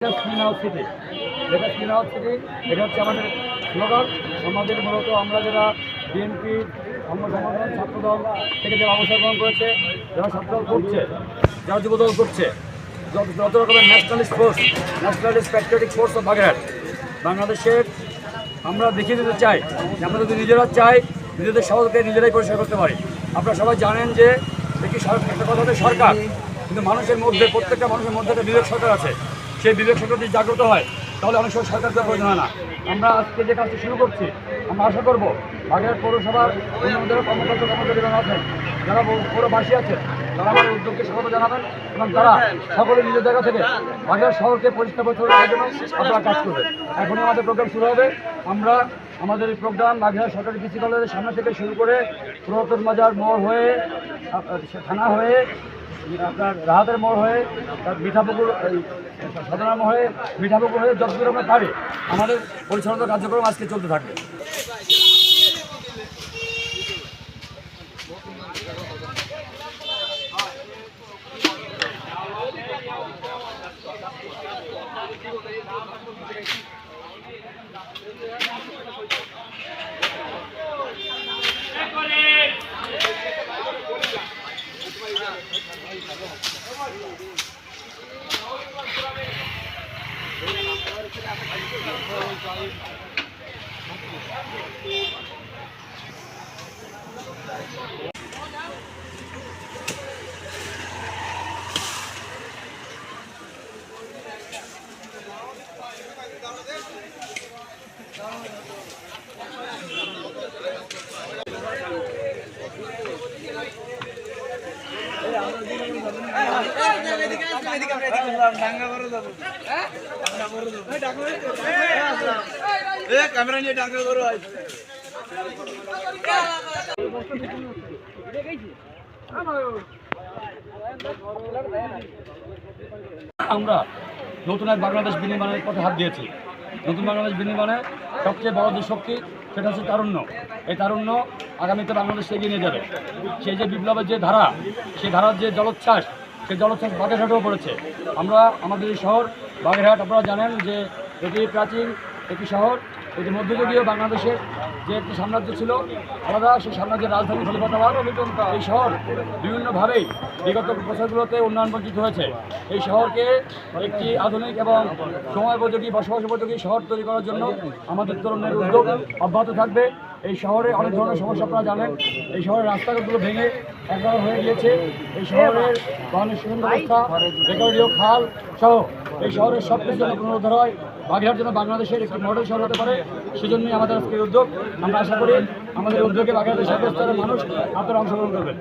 এটা হচ্ছে আমাদের মূলত আমরা যারা বিএনপি সংগঠন, ছাত্রদল থেকে যারা অবসর গ্রহণ করেছে, যারা ছাত্রদল করছে, যারা যুবদল করছে, যত রকমের nationalist force nationalist patriotic force of Bagerhat বাংলাদেশের আমরা দেখিয়ে দিতে চাই আমরা যদি নিজেরা চাই, নিজেদের সহজকে নিজেরাই পরিষ্কার করতে পারি। আপনারা সবাই জানেন যে একটি সরকার একটা কথা সরকার, কিন্তু মানুষের মধ্যে প্রত্যেকটা মানুষের মধ্যে একটা বিবেক সরকার আছে। সেই বিবেক সরকার যদি জাগ্রত হয়, তাহলে অনেক সময় সরকার দেওয়ার প্রয়োজন হয় না। আমরা আজকে যে কাজটি শুরু করছি, আমরা আশা করব আগের পৌরসভার অন্যান্য যারা কর্মকর্তা কর্মচারীরা আছেন, যারা পৌরবাসী আছেন, তারা আমাদের উদ্যোগকে স্বাগত জানাবেন এবং তারা সকলে নিজের জায়গা থেকে বাজার শহরকে পরিষ্কার পরিচ্ছন্ন রাখার জন্য আপনারা কাজ করবেন। এখনই আমাদের প্রোগ্রাম শুরু হবে। আমরা আমাদের এই প্রোগ্রাম বাঘেরা সরকারি কৃষি কলেজের সামনে থেকে শুরু করে পুরাতন বাজার মোড় হয়ে থানা হয়ে আপনার রাহাতের মোড় হয়ে মিঠাপুকুর সদনাম হয়ে মিঠাপুকুর হয়ে যতদূর আমরা পারি, আমাদের পরিচালনা কার্যক্রম আজকে চলতে থাকবে। ওই যে মেডিকেল মেডিকেল আমরা নতুন এক বাংলাদেশ বিনির্মাণের পথে হাত দিয়েছি। নতুন বাংলাদেশ বিনির্মাণে সবচেয়ে বড় যে শক্তি, সেটা হচ্ছে তারুণ্য। এই তারুণ্য আগামীতে বাংলাদেশকে এগিয়ে নিয়ে যাবে। সেই যে বিপ্লবের যে ধারা, সেই ধারার যে জলোচ্ছ্বাস সেই জলোচ্ছ্বাস বাগেরহাটেও পড়েছে। আমরা আমাদের এই শহর, বাগেরহাট, আপনারা জানেন যে এটি প্রাচীন একটি শহর, এটি মধ্যযুগীয় বাংলাদেশের যে একটি সাম্রাজ্য ছিল, আলাদা সেই সাম্রাজ্যের রাজধানী খলিফাতাবাদ এই শহর বিভিন্নভাবেই বিগত বছরগুলোতে উন্নয়ন বঞ্চিত হয়েছে। এই শহরকে একটি আধুনিক এবং সময়োপযোগী বসবাস উপযোগী শহর তৈরি করার জন্য আমাদের তরুণের উদ্যোগ অব্যাহত থাকবে। এই শহরে অনেক ধরনের সমস্যা আপনারা জানেন। এই শহরের রাস্তাঘাটগুলো ভেঙে একবার হয়ে গিয়েছে। এই শহরের সুগন্ধ ব্যবস্থা খাল সহ এই শহরের সব কিছু যেন পুনরুদ্ধার হয়। বাগেরহাট যেন বাংলাদেশের একটি মডেল শহর হতে পারে, সেজন্যই আমাদের আজকের উদ্যোগ। আমরা আশা করি আমাদের উদ্যোগে বাগেরহাটের সর্বস্তরের মানুষ আপনারা অংশগ্রহণ করবেন।